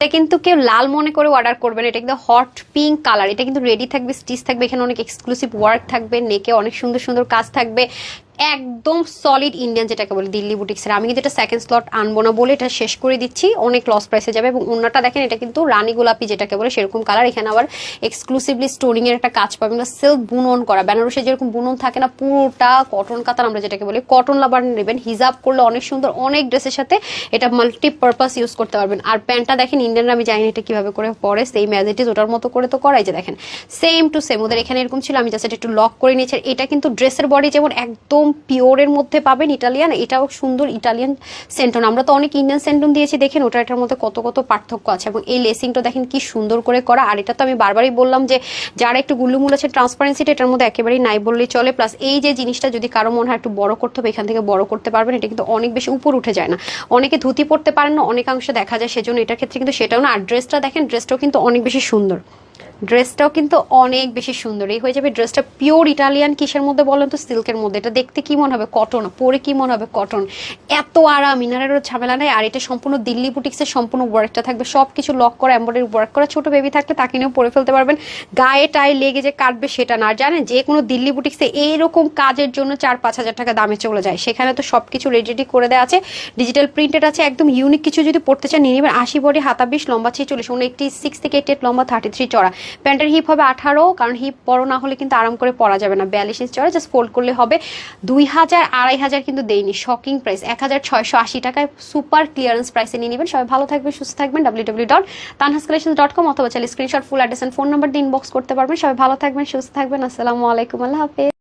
এটা কিন্তু কেউ লাল মনে করে অর্ডার করবেন এটা কিন্তু হট পিঙ্ক কালার এটা কিন্তু রেডি থাকবে স্টিচ থাকবে। এখানে অনেক এক্সক্লুসিভ ওয়ার্ক থাকবে নেকে অনেক সুন্দর সুন্দর কাজ থাকবে। একদম সলিড ইন্ডিয়ান যেটাকে বলে দিল্লি বুটিক্সের আমি কিন্তু এটা সেকেন্ড স্লট আনব না বলে এটা শেষ করে দিচ্ছি। অনেক লস প্রাইসে যাবে এবং অন্যটা দেখেন, এটা কিন্তু রানী গোলাপি যেটাকে বলে সেরকম কালার এখানে আবার এক্সক্লুসিভলি স্টোরিং এর একটা কাজ পাবেন। সেলফ বুনন করা। বেনারসে যেরকম বুনন থাকে না, পুরোটা কটন কাতার আমরা যেটাকে বলি কটন লাভার নেবেন। হিজাব করলে অনেক সুন্দর, অনেক ড্রেসের সাথে এটা মাল্টি পারপাস ইউজ করতে পারবেন। আর প্যান্টটা দেখেন ইন্ডিয়ানরা আমি জানি না এটা কীভাবে করে পরে সেই ম্যাজিটিস ওটার মতো করে তো করাই যে দেখেন সেম টু সেম ওদের এখানে এরকম ছিল, আমি জাস্ট এটা একটু লক করে নিয়েছি। এটা কিন্তু ড্রেসের বডি যেমন একদম পিওরের মধ্যে পাবেন ইটালিয়ান। এটাও সুন্দর ইটালিয়ান সেন্টন। আমরা তো অনেক ইন্ডিয়ান সেন্টন দিয়েছি, দেখেন ওটা এটার মধ্যে কত কত পার্থক্য আছে। এবং এই লেসিংটা দেখেন কি সুন্দর করে করা। আর এটা তো আমি বারবারই বললাম যে, যারা একটু গুল্লুমুল আছে ট্রান্সপারেন্সিটা এটার মধ্যে একেবারেই নাই বললেই চলে। প্লাস এই যে জিনিসটা যদি কারও মনে হয় একটু বড় করতে হবে, এখান থেকে বড় করতে পারবেন। এটা কিন্তু অনেক বেশি উপর উঠে যায় না। অনেকে ধুতি পড়তে পারেন না, অনেকাংশে দেখা যায় সেজন্য। এটার ক্ষেত্রে কিন্তু সেটাও না। আর ড্রেসটা দেখেন ড্রেসটাও কিন্তু অনেক বেশি সুন্দর। ড্রেসটাও কিন্তু অনেক বেশি সুন্দর। এই হয়ে যাবে ড্রেসটা পিওর ইটালিয়ান কিসের মধ্যে বলেন তো? সিল্কের মধ্যে। এটা দেখতে কি মনে হবে? কটন পরে কি মনে হবে? কটন এত আরাম। ইনারেরও ঝামেলা নেই। আর এটা সম্পূর্ণ দিল্লি বুটিক্সের সম্পূর্ণ ওয়ার্কটা থাকবে। সব কিছু লক করা এম্বয়ডারি ওয়ার্ক করা। ছোট বেবি থাকলে তাকে নিয়েও পরে ফেলতে পারবেন। গায়ে টায়ে লেগে যে কাটবে সেটা না। জানেন, যে কোনো দিল্লি বুটিক্সে এইরকম কাজের জন্য চার পাঁচ হাজার টাকা দামে চলে যায়। সেখানে তো সব কিছু রেডি করে দেওয়া আছে। ডিজিটাল প্রিন্টেড আছে। একদম ইউনিক কিছু যদি পড়তে চান, নিয়ে নেবেন আশি বডি, হাতা বিশ, লম্বা ছিয়ে চল্লিশ উনএকটি সিক্স থেকে এইট লম্বা থার্টি থ্রি চড়া। প্যান্টের হিপ হবে আঠারো, কারণ হিপ বড় না হলে কিন্তু আরাম করে পরা যাবে না। বিয়াল্লিশ ইঞ্চ চড়া জাস্ট ফোল্ড করলে হবে দুই হাজার, আড়াই হাজার কিন্তু দেয়নি শকিং প্রাইস এক হাজার ছয়শো আশি টাকায় সুপার ক্লিয়ারেন্স প্রাইসে নিয়ে নেবেন। সবাই ভালো থাকবেন, সুস্থ থাকবেন W W dot Tanhas collection dot com অথবা চাইলে screenshot full address phone number দিয়ে ইনবক্স করতে পারবেন। সবাই ভালো থাকবেন, সুস্থ থাকবেন। আসসালামু আলাইকুম, আল্লাহ হাফেজ।